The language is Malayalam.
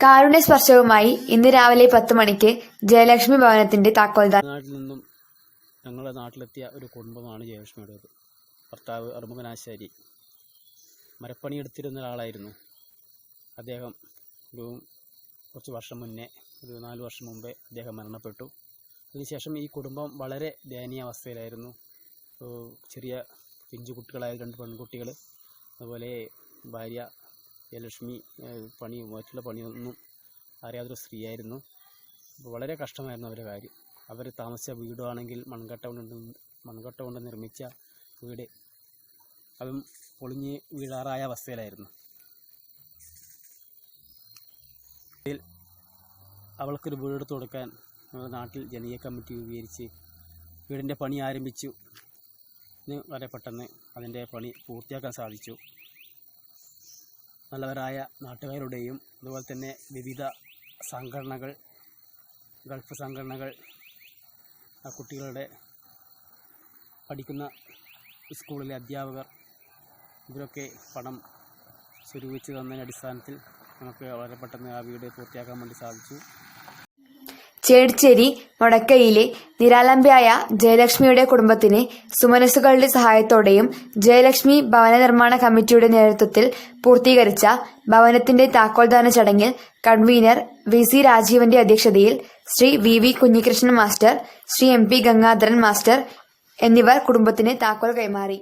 കാരുണ്യസ്പർശവുമായി ഇന്ന് രാവിലെ പത്ത് മണിക്ക് ജയലക്ഷ്മി ഭവനത്തിന്റെ താക്കോൽദാർ നാട്ടിൽ നിന്നും ഞങ്ങളുടെ നാട്ടിലെത്തിയ ഒരു കുടുംബമാണ് ജയലക്ഷ്മിയുടേത് ഭർത്താവ് അറുമുഖനാശാരി. മരപ്പണിയെടുത്തിരുന്ന ഒരാളായിരുന്നു. അദ്ദേഹം ഒരു കുറച്ച് വർഷം മുന്നേ ഒരു നാല് വർഷം മുമ്പേ അദ്ദേഹം മരണപ്പെട്ടു. അതിനുശേഷം ഈ കുടുംബം വളരെ ദയനീയ അവസ്ഥയിലായിരുന്നു. ചെറിയ പിഞ്ചു കുട്ടികളായ രണ്ട് പെൺകുട്ടികൾ അതുപോലെ ഭാര്യ ജയലക്ഷ്മി പണി മറ്റുള്ള പണിയൊന്നും അറിയാത്തൊരു സ്ത്രീയായിരുന്നു. വളരെ കഷ്ടമായിരുന്നു അവരുടെ കാര്യം. അവർ താമസിച്ച വീടാണെങ്കിൽ മൺകട്ട കൊണ്ട് മൺകട്ട കൊണ്ട് നിർമ്മിച്ച വീട് അതും പൊളിഞ്ഞ് വീഴാറായ അവസ്ഥയിലായിരുന്നു. അവൾക്കൊരു വീടെടുത്ത് കൊടുക്കാൻ നമ്മുടെ നാട്ടിൽ ജനീയ കമ്മിറ്റി രൂപീകരിച്ച് വീടിന്റെ പണി ആരംഭിച്ചു. ഇന്ന് വളരെ പെട്ടെന്ന് അതിന്റെ പണി പൂർത്തിയാക്കാൻ സാധിച്ചു. നല്ലവരായ നാട്ടുകാരുടെയും അതുപോലെ തന്നെ വിവിധ സംഘടനകൾ ഗൾഫ് സംഘടനകൾ കുട്ടികളുടെ പഠിക്കുന്ന സ്കൂളിലെ അധ്യാപകർ ഇവരൊക്കെ പണം സ്വരൂപിച്ച് തന്നതിന്റെ അടിസ്ഥാനത്തിൽ നമുക്ക് വളരെ പെട്ടെന്ന് ആ വീട് പൂർത്തിയാക്കാൻ വേണ്ടി സാധിച്ചു. ചേടിച്ചേരി മൊടക്കയിലെ നിരാലംബയായ ജയലക്ഷ്മിയുടെ കുടുംബത്തിന് സുമനസ്സുകളുടെ സഹായത്തോടെയും ജയലക്ഷ്മി ഭവന നിർമ്മാണ കമ്മിറ്റിയുടെ നേതൃത്വത്തിൽ പൂർത്തീകരിച്ച ഭവനത്തിന്റെ താക്കോൽദാന ചടങ്ങിൽ കൺവീനർ വി സി രാജീവന്റെ അധ്യക്ഷതയിൽ Shri V V Kunhikrishnan master Shri M P Gangadharan master എന്നിവർ കുടുംബത്തിന് താക്കോൽ കൈമാറി.